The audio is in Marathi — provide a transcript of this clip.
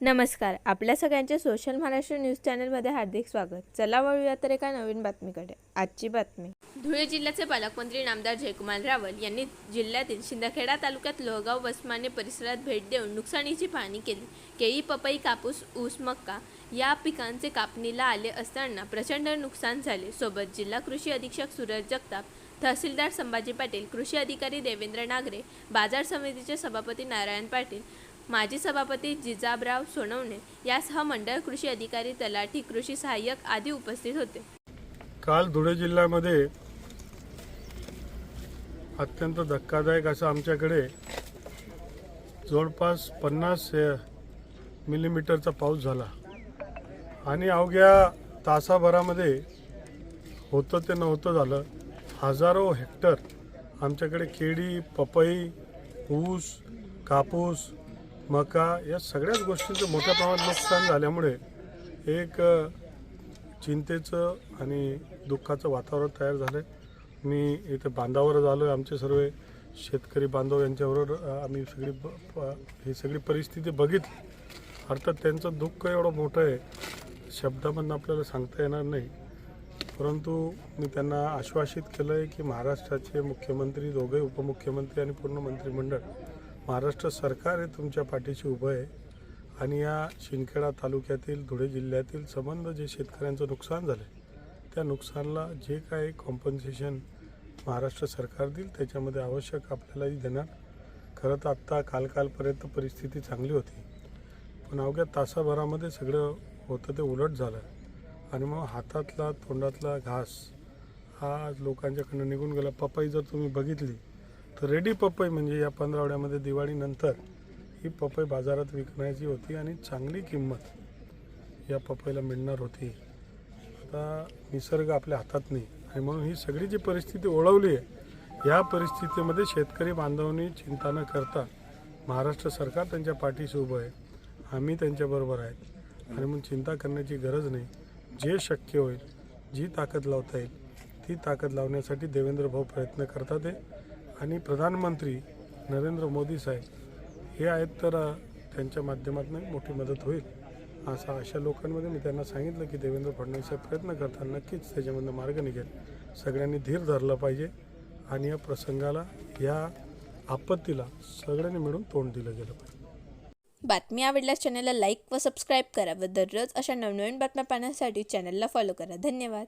नमस्कार आपल्या सगळ्यांचे सोशल महाराष्ट्र न्यूज चॅनलमध्ये हार्दिक स्वागत. चला वळूया तर एका नवीन बातमीकडे. आजची बातमी. धुळे जिल्ह्याचे पालकमंत्री नामदार जयकुमार रावल यांनी जिल्ह्यातील शिंदखेडा तालुक्यात लोहगाव वसमाने परिसरात भेट देऊन नुकसानीची पाहणी केली. केळी पपई कापूस ऊस मक्का या पिकांचे कापणीला आले असताना प्रचंड नुकसान झाले. सोबत जिल्हा कृषी अधीक्षक सूरज जगताप तहसीलदार संभाजी पाटील कृषी अधिकारी देवेंद्र नागरे बाजार समितीचे सभापती नारायण पाटील माजी सभापती जिजाबराव सोनवणे यासह मंडळ कृषी अधिकारी तलाठी कृषी सहाय्यक आदी उपस्थित होते. काल धुळे जिल्ह्यामध्ये अत्यंत धक्कादायक असं आमच्याकडे जवळपास पन्नास मिलीमीटरचा पाऊस झाला. आणि अवघ्या तासाभरामध्ये होतं ते नव्हतं झालं. हजारो हेक्टर आमच्याकडे केळी पपई ऊस कापूस मका या सगळ्याच गोष्टींचं मोठ्या प्रमाणात नुकसान झाल्यामुळे एक चिंतेचं आणि दुःखाचं वातावरण तयार झालं आहे मी इथे बांधावर झालो आहे. आमचे सर्व शेतकरी बांधव यांच्याबरोबर आम्ही सगळी ही सगळी परिस्थिती बघितली. अर्थात त्यांचं दुःख एवढं मोठं आहे शब्दामधून आपल्याला सांगता येणार नाही. परंतु मी त्यांना आश्वासित केलं आहे की महाराष्ट्राचे मुख्यमंत्री दोघे उपमुख्यमंत्री आणि पूर्ण मंत्रिमंडळ महाराष्ट्र सरकार हे तुमच्या पाठीशी उभं आहे आणि या शिंदखेडा तालुक्यातील धुळे जिल्ह्यातील संबंध जे शेतकऱ्यांचं नुकसान झालं आहे त्या नुकसानला जे काही कॉम्पन्सेशन महाराष्ट्र सरकार देईल त्याच्यामध्ये आवश्यक आपल्यालाही देणार. खरं तर आत्ता काल कालपर्यंत परिस्थिती चांगली होती. पण अवघ्या तासाभरामध्ये सगळं होतं ते उलट झालं. आणि मग हातातला तोंडातला घास हा लोकांच्याकडनं निघून गेला. पपई जर तुम्ही बघितली तर रेडी पपई म्हणजे या पंधरावड्यामध्ये दिवाळीनंतर ही पपई बाजारात विकण्याची होती आणि चांगली किंमत या पपईला मिळणार होती. आता निसर्ग आपल्या हातात नाही आणि म्हणून ही सगळी जी परिस्थिती ओळवली आहे या परिस्थितीमध्ये शेतकरी बांधवांनी चिंता न करता महाराष्ट्र सरकार त्यांच्या पाठीशी उभं आहे आम्ही त्यांच्याबरोबर आहेत आणि म्हणून चिंता करण्याची गरज नाही. जे शक्य होईल जी ताकद लावता येईल ती ताकद लावण्यासाठी देवेंद्र भाऊ प्रयत्न करतात आहे आणि प्रधानमंत्री नरेंद्र मोदी साहेब हे आहेत तर त्यांच्या माध्यमातून मोठी मदत होईल असं अशा लोकांमध्ये. मी त्यांना सांगितलं की देवेंद्र फडणवीस प्रयत्न करतात नक्कीच त्याच्यामधनं मार्ग निघेल. सगळ्यांनी धीर धरलं पाहिजे आणि या प्रसंगाला या आपत्तीला सगळ्यांनी मिळून तोंड दिलं गेलं पाहिजे. बातमी आवडल्यास चॅनलला लाईक व सबस्क्राईब करा व दररोज अशा नवनवीन बातम्या पाहण्यासाठी चॅनलला फॉलो करा. धन्यवाद.